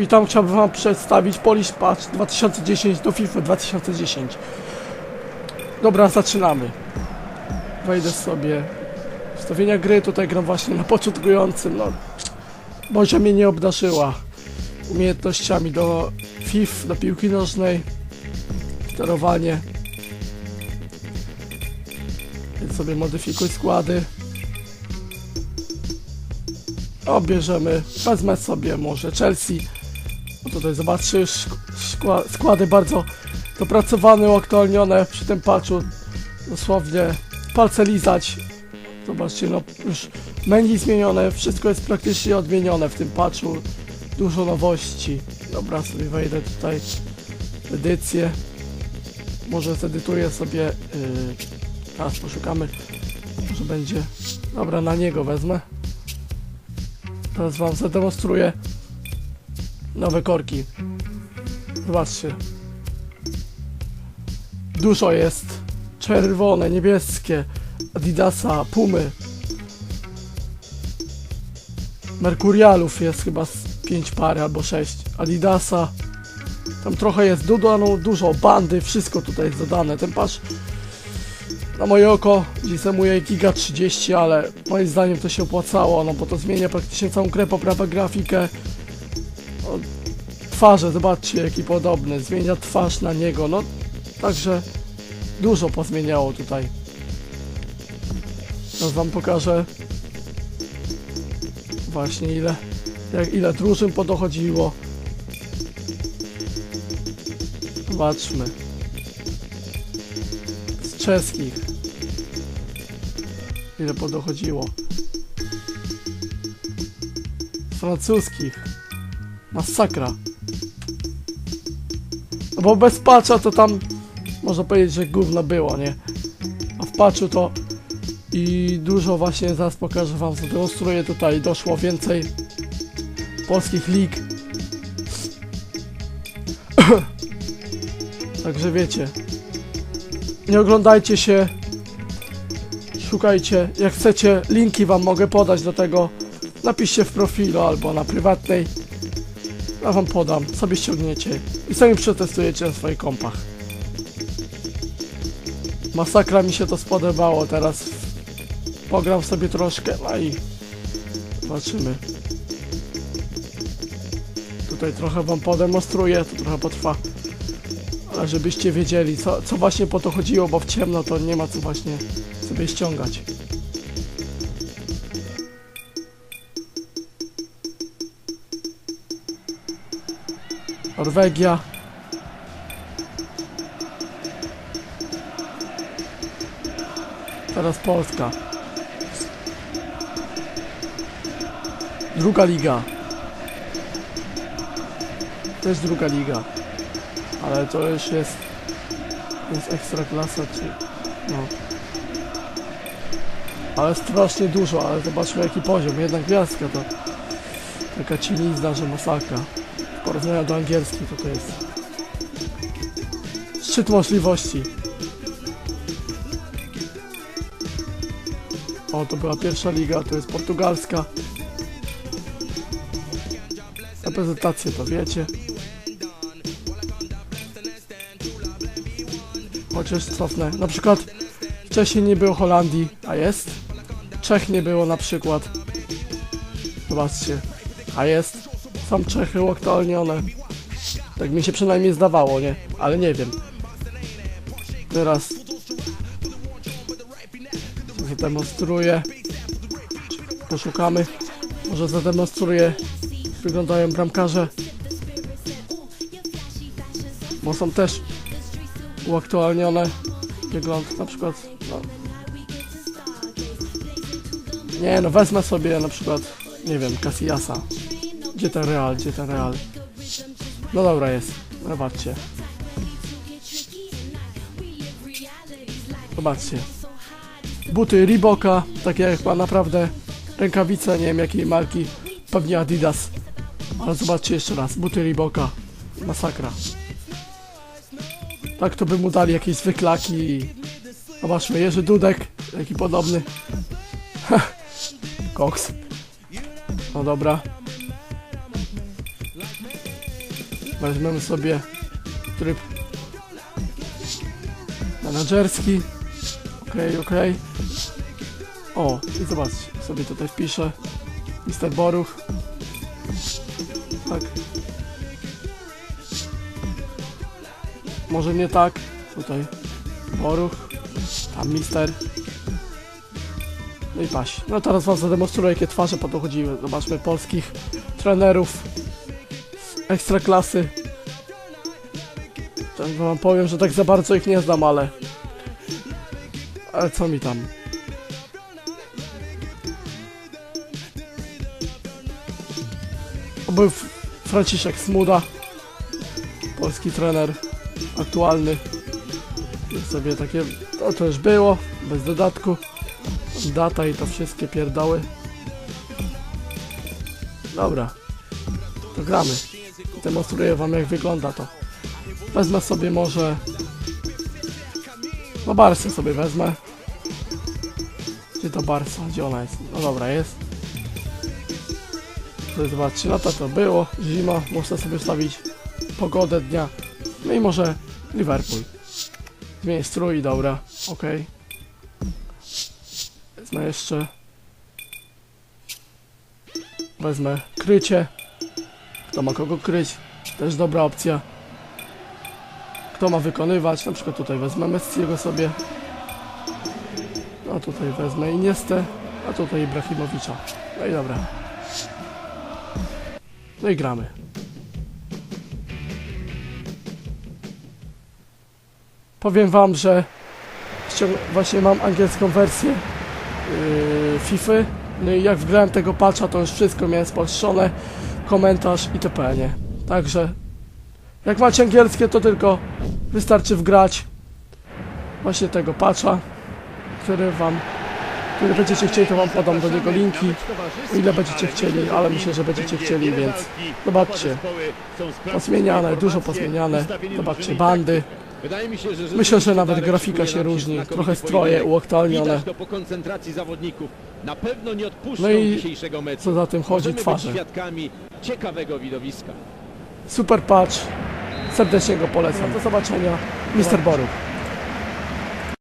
Witam, chciałbym wam przedstawić Polish Patch 2010 do FIFA 2010. Dobra, zaczynamy. Wejdę sobie w gry, tutaj gram właśnie na początkującym, no. Bądź mnie nie obdarzyła umiejętnościami do FIF, do piłki nożnej, sterowanie. Więc sobie modyfikuj składy. Obierzemy, wezmę sobie może Chelsea. No tutaj zobaczysz składy bardzo dopracowane, uaktualnione przy tym patchu. Dosłownie palce lizać. Zobaczcie, no już menu zmienione, wszystko jest praktycznie odmienione w tym patchu. Dużo nowości. Dobra, sobie wejdę tutaj w edycję. Może zedytuję sobie. Yy, teraz poszukamy. Może będzie. Dobra, na niego wezmę. Teraz wam zademonstruję nowe korki. Zobaczcie. Dużo jest. Czerwone, niebieskie. Adidasa, Pumy. Mercurialów jest chyba z 5 pary albo 6. Adidasa. Tam trochę jest dodano, dużo bandy, wszystko tutaj jest dodane. Ten patrz na moje oko zajmuje giga 30, ale moim zdaniem to się opłacało, no bo to zmienia praktycznie całą grę, poprawia grafikę. Twarze, zobaczcie jaki podobny, zmienia twarz na niego, no także dużo pozmieniało tutaj. Teraz wam pokażę właśnie ile, jak, ile drużyn podochodziło. Zobaczmy. Z czeskich. Ile podochodziło. Z francuskich. Masakra. No bo bez patcha to tam można powiedzieć, że gówno było, nie? A w patchu to i dużo właśnie zaraz pokażę wam, zademonstruję tutaj, doszło więcej polskich lig. Także wiecie, nie oglądajcie się, szukajcie, jak chcecie, linki wam mogę podać do tego, napiszcie w profilu albo na prywatnej, ja wam podam, sobie ściągniecie i sami przetestujecie na swoich kompach. Masakra mi się to spodobało, teraz pogram sobie troszkę, no i zobaczymy. Tutaj trochę wam podemonstruję, to trochę potrwa. Ale żebyście wiedzieli, co, co właśnie po to chodziło, bo w ciemno to nie ma co właśnie sobie ściągać. Norwegia. Teraz Polska. Druga liga. Też druga liga. Ale to już jest. Jest ekstra klasa, czy. No. Ale strasznie dużo, ale zobaczmy jaki poziom. Jedna gwiazdka to. Taka cinizna, że masakra. W do angielskiej to to jest. Szczyt możliwości. O, to była pierwsza liga, to jest portugalska. Reprezentację to wiecie. Chociaż cofnę. Na przykład wcześniej nie było Holandii, a jest. Czech nie było na przykład. Zobaczcie. A jest. Są Czechy uaktualnione. Tak mi się przynajmniej zdawało, nie? Ale nie wiem. Teraz zademonstruję. Poszukamy. Może zademonstruję wyglądają bramkarze. Bo są też uaktualnione. Wygląd na przykład. No. Nie no, wezmę sobie na przykład, nie wiem, Casillasa. Gdzie ten Real, gdzie ten Real? No dobra jest, zobaczcie. Zobaczcie. Buty Reeboka, takie jak ma naprawdę rękawice, nie wiem jakiej marki, pewnie Adidas. Ale zobaczcie jeszcze raz, buty Reeboka. Masakra. Tak to by mu dali jakieś zwyklaki. Zobaczmy, Jerzy Dudek, jaki podobny. Koks. No dobra. Weźmiemy sobie tryb menadżerski. Okej, okej. O, i zobaczcie, sobie tutaj wpiszę. Mister Boruch. Tak. Może nie tak. Tutaj Boruch. Tam Mister. No i paś. No teraz wam zademonstruję jakie twarze podchodziły. Zobaczmy polskich trenerów z ekstraklasy. Tak wam powiem, że tak za bardzo ich nie znam, ale... Ale co mi tam? Był Franciszek Smuda, polski trener, aktualny. Sobie takie, to, to już było, bez dodatku. Data i to wszystkie pierdoły. Dobra, to gramy. Demonstruję wam jak wygląda to. Wezmę sobie może... No Barsę sobie wezmę. Gdzie to Barsa? Gdzie ona jest? No dobra, jest. To jest 2-3 lata to było, zima, można sobie wstawić pogodę dnia. No i może Liverpool. Zmienię strój, dobra, okej. Wezmę jeszcze... Wezmę krycie. Kto ma kogo kryć? Też dobra opcja. Kto ma wykonywać? Na przykład tutaj wezmę Messiego sobie. A tutaj wezmę Iniestę, a tutaj Ibrahimowicza. No i dobra. No i gramy. Powiem wam, że właśnie mam angielską wersję yy, FIFA. No i jak wgrałem tego patcha, to już wszystko miałem spolszczone, komentarz itp. Nie? Także jak macie angielskie, to tylko wystarczy wgrać właśnie tego patcha, który wam, który będziecie chcieli, to wam podam do niego linki, ile będziecie chcieli, ale myślę, że będziecie chcieli, więc zobaczcie. Posmieniane, dużo posmieniane. Zobaczcie, bandy. Myślę, że nawet grafika się różni, trochę stroje uaktualnione. Na pewno nie odpuszczą No i dzisiejszego meczu. co za tym chodzi, Możemy twarze. być świadkami ciekawego widowiska. Super patch. Serdecznie go polecam. Do zobaczenia. Mister Boruch.